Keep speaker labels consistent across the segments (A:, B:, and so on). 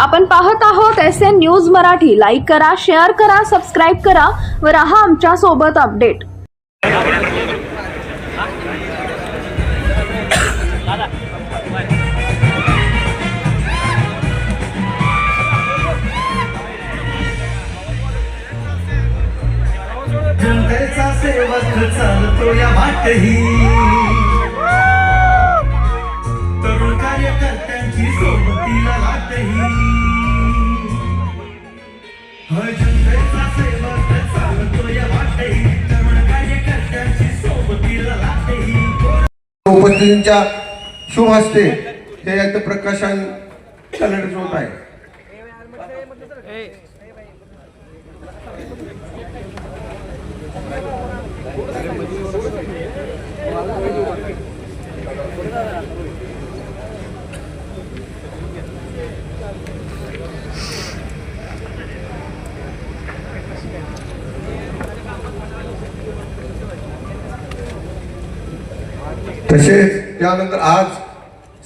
A: आपण पाहत आहोत S N news Marathi. Like करा शेअर करा सबस्क्राईब करा व राहा आमच्यासोबत अपडेट
B: जनतेचा सेवक चालतो या वाटही. तरुण कार्यकर्त्यांची सोबतीला लागतही
C: उपस्थितींच्या शुभ हस्ते हे प्रकाशन करण्यात होत आहे. तसेच त्यानंतर आज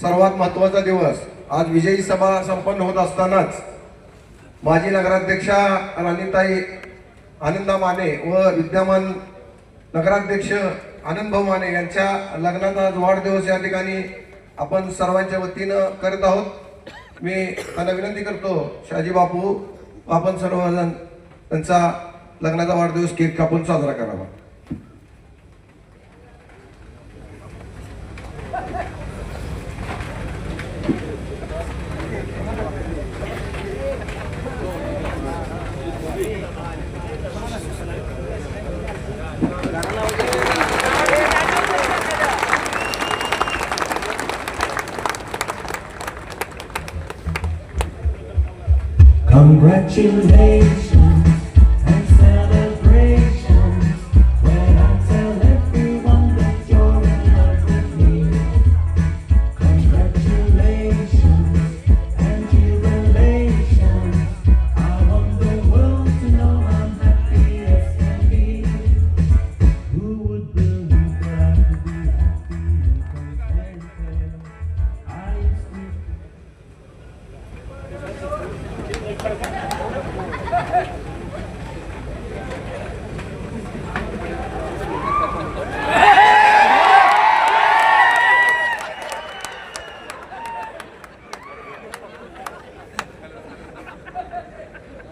C: सर्वात महत्त्वाचा दिवस आज विजयी सभा संपन्न होत असतानाच माजी नगराध्यक्षा राणीताई आनंदा माने व विद्यमान नगराध्यक्ष आनंदभाऊ माने यांच्या लग्नाचा आज वाढदिवस या ठिकाणी आपण सर्वांच्या वतीनं करत आहोत. मी त्यांना विनंती करतो शाजी बापू आपण सर्वजण त्यांचा लग्नाचा वाढदिवस केक कापून साजरा करावा.
B: catching haze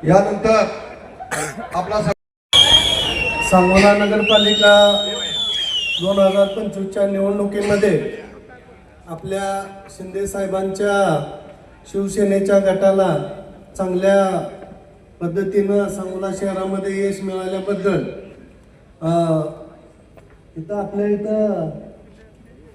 C: यानंतर आपला
D: सांगोला नगरपालिका दोन हजार पंचवीसच्या निवडणुकीमध्ये आपल्या शिंदे साहेबांच्या शिवसेनेच्या गटाला चांगल्या पद्धतीनं सांगोला शहरामध्ये यश मिळाल्याबद्दल इथं आपल्या इथं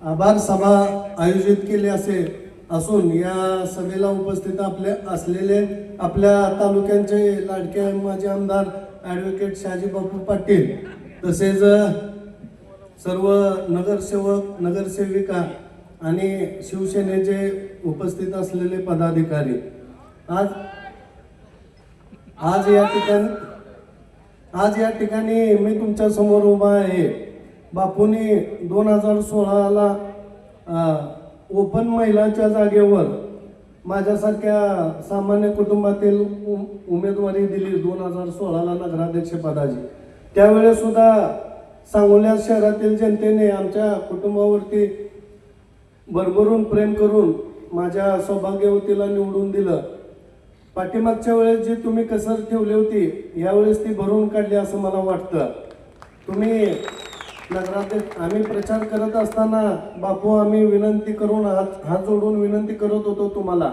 D: आभार सभा आयोजित केली असे असून या सभेला उपस्थित आपले असलेले आपल्या तालुक्यांचे लाडके माजी आमदार ॲडव्होकेट शहाजी बापू पाटील तसेच सर्व नगरसेवक नगरसेविका आणि शिवसेनेचे उपस्थित असलेले पदाधिकारी. आज आज या ठिकाणी आज या ठिकाणी मी तुमच्यासमोर उभा आहे. बापूंनी दोन हजार सोळाला ओपन महिलाच्या जागेवर माझ्यासारख्या सामान्य कुटुंबातील उ- उमेदवारी दिली दोन हजार सोळाला नगराध्यक्षपदाची त्यावेळेसुद्धा त्यावेळेस सुद्धा सांगोल्या शहरातील जनतेने आमच्या कुटुंबावरती भरभरून प्रेम करून माझ्या सौभाग्यवतीला निवडून दिलं. पाठीमागच्या वेळेस जी तुम्ही कसर ठेवली होती यावेळेस ती भरून काढली असं मला वाटतं. तुम्ही नगराध्यक्ष आम्ही प्रचार करत असताना बापू आम्ही विनंती करून हात हात जोडून विनंती करत होतो तुम्हाला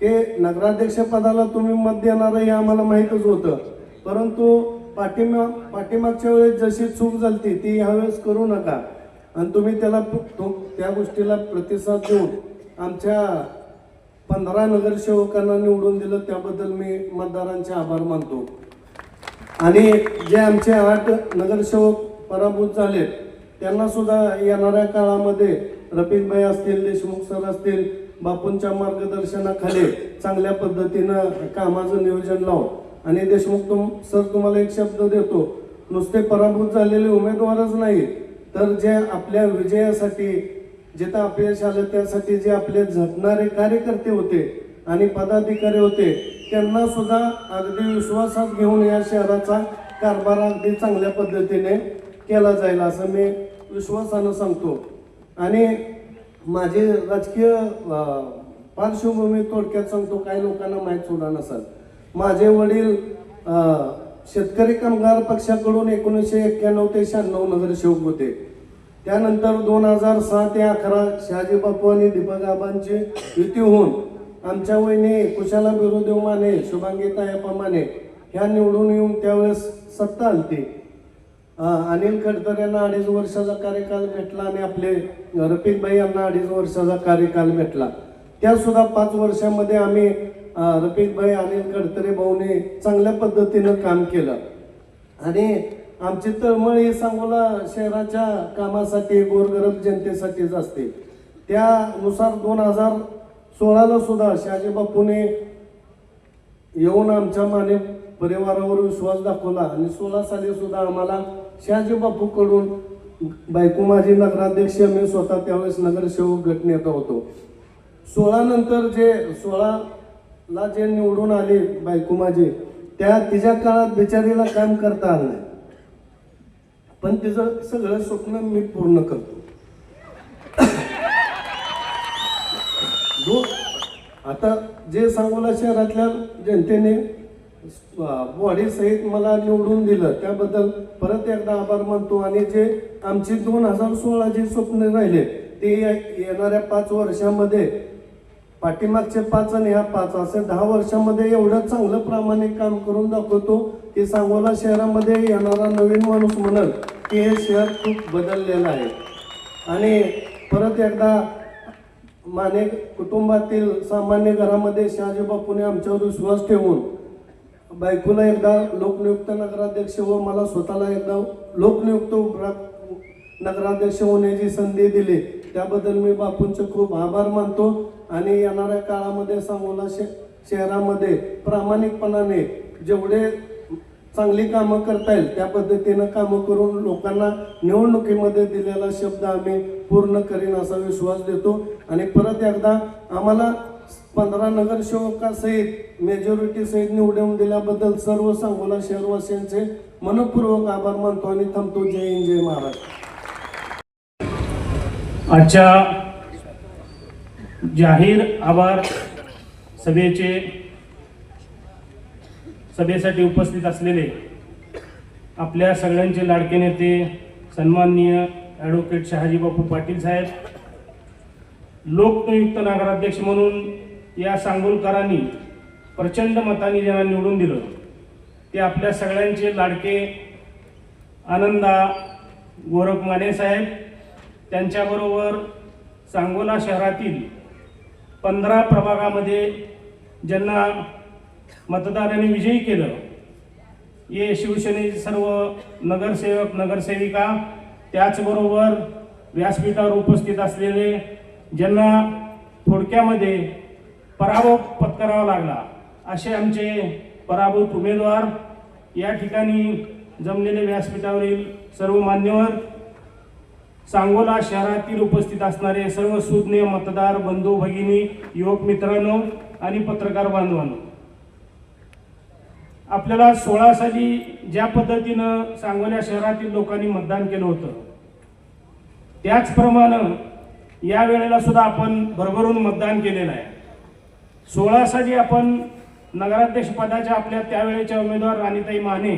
D: की नगराध्यक्ष पदाला तुम्ही मत देणार हे आम्हाला माहीतच होतं. परंतु पाठीमा पाठीमागच्या वेळेस जशी चूक झाली ती ह्यावेळेस करू नका. आणि तुम्ही त्याला त्या गोष्टीला प्रतिसाद देऊन आमच्या पंधरा नगरसेवकांना निवडून दिलं त्याबद्दल मी मतदारांचे आभार मानतो. आणि जे आमचे आठ नगरसेवक पराभूत झाले त्यांना सुद्धा येणाऱ्या काळामध्ये रफिकभाई असतील देशमुख सर असतील बापूंच्या मार्गदर्शनाखाली चांगल्या पद्धतीनं कामाचं नियोजन लावून आणि देशमुख तुम सर तुम्हाला एक शब्द देतो नुसते पराभूत झालेले उमेदवारच नाही तर जे आपल्या विजयासाठी जिथं अपयश आलं त्यासाठी जे आपले झटणारे कार्यकर्ते होते आणि पदाधिकारी होते त्यांना सुद्धा अगदी विश्वासात घेऊन या शहराचा कारभार अगदी चांगल्या पद्धतीने केला जाईल असं मी विश्वासानं सांगतो. आणि माझे राजकीय पार्श्वभूमी थोडक्यात सांगतो काही लोकांना माहीत सुद्धा नसाल. माझे वडील शेतकरी कामगार पक्षाकडून एकोणीसशे एक्क्याण्णव ते शहाण्णव नगरसेवक होते. त्यानंतर दोन हजार सहा ते अकरा शहाजी बापू आणि दीपक आबांची युती होऊन आमच्या वहिनी कुशाला बिरुदेव माने शुभांगीता तायप्पा माने ह्या निवडून येऊन त्यावेळेस सत्ता आलती. अनिल खडतर यांना अडीच वर्षाचा कार्यकाल भेटला आणि आपले रफिकभाई यांना अडीच वर्षाचा कार्यकाल भेटला. त्यासुद्धा पाच वर्षामध्ये आम्ही अं, अनिल खडतरे भाऊने चांगल्या पद्धतीनं काम केलं. आणि आमची तळमळ ही सांगोला शहराच्या कामासाठी गोरगरब जनतेसाठीच असते. त्यानुसार दोन हजार सोळाला सुद्धा शहाजी बापूने येऊन आमच्या माने परिवारावर विश्वास दाखवला आणि सोळा साली सुद्धा आम्हाला शहाजी बापूकडून बायको माझी नगराध्यक्ष मी स्वतः त्यावेळेस नगरसेवक गटनेता होतो. सोळा नंतर जे सोळाला जे निवडून आले बायको माझी त्या तिच्या काळात बिचारीला काम करता आलं नाही. पण तिचं सगळं स्वप्न मी पूर्ण करतो. आता जे सांगोला शहरातल्या जनतेने बॉडी सहित मला निवडून दिलं त्याबद्दल परत एकदा आभार मानतो. आणि जे आमची दोन हजार सोळा जे स्वप्न राहिले ते ये- येणाऱ्या पाच वर्षामध्ये पाठीमागचे पाच आणि ह्या पाच. असे दहा वर्षामध्ये एवढं चांगलं प्रामाणिक काम करून दाखवतो की सांगोला शहरामध्ये येणारा नवीन माणूस म्हणत की हे शहर खूप बदललेलं आहे. आणि परत एकदा माने कुटुंबातील सामान्य घरामध्ये शहाजी बापूने आमच्यावर विश्वास ठेवून बायकोला एकदा लोकनियुक्त नगराध्यक्ष व मला स्वतःला एकदा लोकनियुक्त नगराध्यक्ष होण्याची संधी दिली. त्याबद्दल मी बापूंचे खूप आभार मानतो. आणि येणाऱ्या काळामध्ये सांगोला शे शहरामध्ये प्रामाणिकपणाने जेवढे चांगली कामं करता येईल त्या पद्धतीनं कामं करून लोकांना निवडणुकीमध्ये दिलेला शब्द आम्ही पूर्ण करीन असा विश्वास देतो. आणि परत एकदा आम्हाला पंधरा नगरसेवकासहित मेजॉरिटीसहित निवडून दिल्याबद्दल सर्व सांगोला शहरवासियांचे मनपूर्वक आभार मानतो आणि थांबतो. जय हिंद जय महाराज
E: आजच्या जाहीर आभार सभेचे सभेसाठी उपस्थित असलेले आपल्या सगळ्यांचे लाडके नेते सन्माननीय ॲडव्होकेट शहाजीबापू पाटील साहेब लोकनियुक्त नगराध्यक्ष म्हणून या सांगोलकरांनी प्रचंड मताने ज्यांना निवडून दिलं ते आपल्या सगळ्यांचे लाडके आनंदा गोरख माने साहेब त्यांच्याबरोबर सांगोला शहरातील पंधरा प्रभागामध्ये ज्यांना मतदारांनी विजयी केलं हे शिवसेनेचे सर्व नगरसेवक नगरसेविका त्याचबरोबर व्यासपीठावर उपस्थित असलेले ज्यांना थोडक्यामध्ये पराभव पत्करावा लागला असे आमचे पराभूत उमेदवार या ठिकाणी जमलेले व्यासपीठावरील सर्व मान्यवर सांगोला शहरातील उपस्थित असणारे सर्व सुज्ञ मतदार बंधू भगिनी युवक मित्रांनो आणि पत्रकार बांधवांनो. आपल्याला सोळा साली ज्या पद्धतीनं सांगोला शहरातील लोकांनी मतदान केलं होतं त्याचप्रमाणे या वेळेला सुद्धा आपण भरभरून मतदान केलेलं आहे. सोळा साली आपण नगराध्यक्षपदाच्या आपल्या त्यावेळेच्या उमेदवार राणीताई माने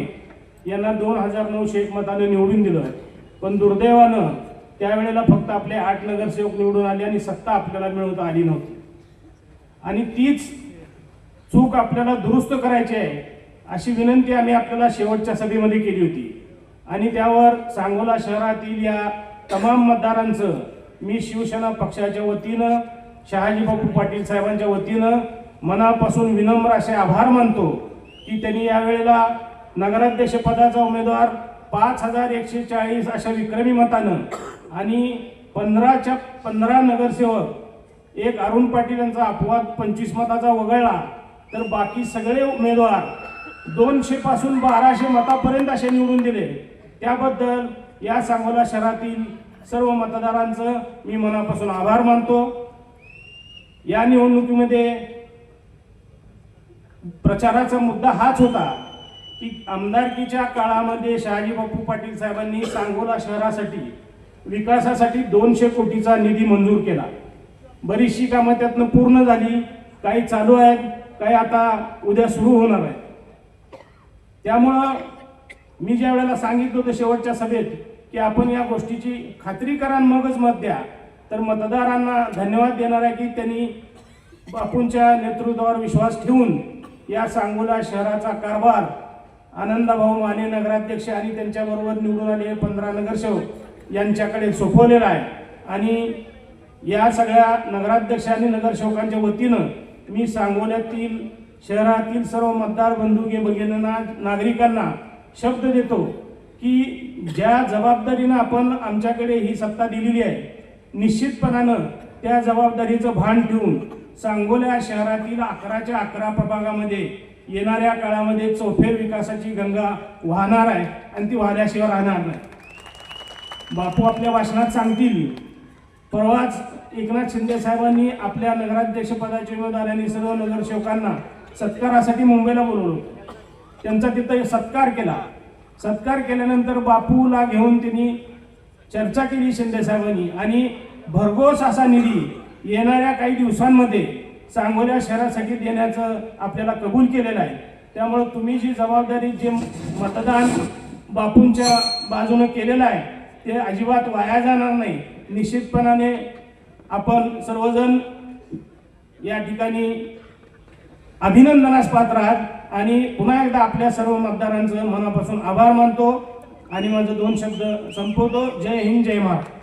E: यांना दोन हजार नऊशे एक मताने निवडून दिलं. पण दुर्दैवानं त्यावेळेला फक्त आपले आठ नगरसेवक निवडून आले आणि सत्ता आपल्याला मिळवता आली नव्हती. आणि तीच चूक आपल्याला दुरुस्त करायची आहे अशी विनंती आम्ही आपल्याला शेवटच्या सभेमध्ये केली होती. आणि त्यावर सांगोला शहरातील या तमाम मतदारांचं मी शिवसेना पक्षाच्या वतीनं शहाजी बापू पाटील साहेबांच्या वतीनं मनापासून विनम्र असे आभार मानतो की त्यांनी यावेळेला नगराध्यक्षपदाचा उमेदवार पाच हजार एकशे चाळीस अशा विक्रमी मतानं आणि पंधराच्या पंधरा नगरसेवक एक अरुण पाटील यांचा अपवाद पंचवीस मताचा वगळला तर बाकी सगळे उमेदवार दोनशे पासून बाराशे मतापर्यंत असे निवडून दिले. त्याबद्दल या सांगोला शहरातील सर्व मतदारांचं मी मनापासून आभार मानतो. या निवडणुकीमध्ये प्रचाराचा मुद्दा हाच होता की आमदारकीच्या काळामध्ये शहाजी बापू पाटील साहेबांनी सांगोला शहरासाठी विकासासाठी दोनशे कोटीचा निधी मंजूर केला. बरीचशी कामं त्यातनं पूर्ण झाली. काही चालू आहेत काही आता उद्या सुरू होणार आहेत. त्यामुळं मी ज्या वेळेला सांगितलं होतं शेवटच्या सभेत की आपण या गोष्टीची खात्री करा आणि मगच मत द्या तर मतदारांना धन्यवाद देणार आहे की त्यांनी बापूंच्या नेतृत्वावर विश्वास ठेवून या सांगोला शहराचा कारभार आनंदभाऊ माने नगराध्यक्ष आणि त्यांच्याबरोबर निवडून आले पंधरा नगरसेवक यांच्याकडे सोपवलेला आहे. आणि या सगळ्या नगराध्यक्ष आणि नगरसेवकांच्या वतीनं मी सांगोल्यातील शहरातील सर्व मतदार बंधुके भगिनींना नागरिकांना शब्द देतो की ज्या जबाबदारीनं आपण आमच्याकडे ही सत्ता दिलेली आहे निश्चितपणानं त्या जबाबदारीचं भान ठेवून सांगोल्या शहरातील अकराच्या अकरा प्रभागामध्ये येणाऱ्या काळामध्ये चौफेर विकासाची गंगा वाहणार आहे आणि ती वाहल्याशिवाय राहणार नाही. बापू आपल्या भाषणात सांगतील. परवाच एकनाथ शिंदे साहेबांनी आपल्या नगराध्यक्षपदाच्या उमेदवारांनी सर्व नगरसेवकांना सत्कारासाठी मुंबईला बोलवलं. त्यांचा तिथं सत्कार केला. सत्कार केल्यानंतर बापूला घेऊन त्यांनी चर्चा केली शिंदे साहेबांनी. आणि भरघोस असा निधी येणाऱ्या काही दिवसांमध्ये सांगोल्या शहरासाठी देण्याचं आपल्याला कबूल केलेलं आहे. त्यामुळं तुम्ही जी जबाबदारी जे मतदान बापूंच्या बाजूनं केलेलं आहे ते अजिबात वाया जाणार नाही. निश्चितपणाने आपण सर्वजण या ठिकाणी अभिनंदनास पात्र आहात आणि पुन्हा एकदा आपल्या सर्व मतदारांचं मनापासून आभार मानतो आणि माझं दोन शब्द संपवतो. जय हिंद जय महाराष्ट्र.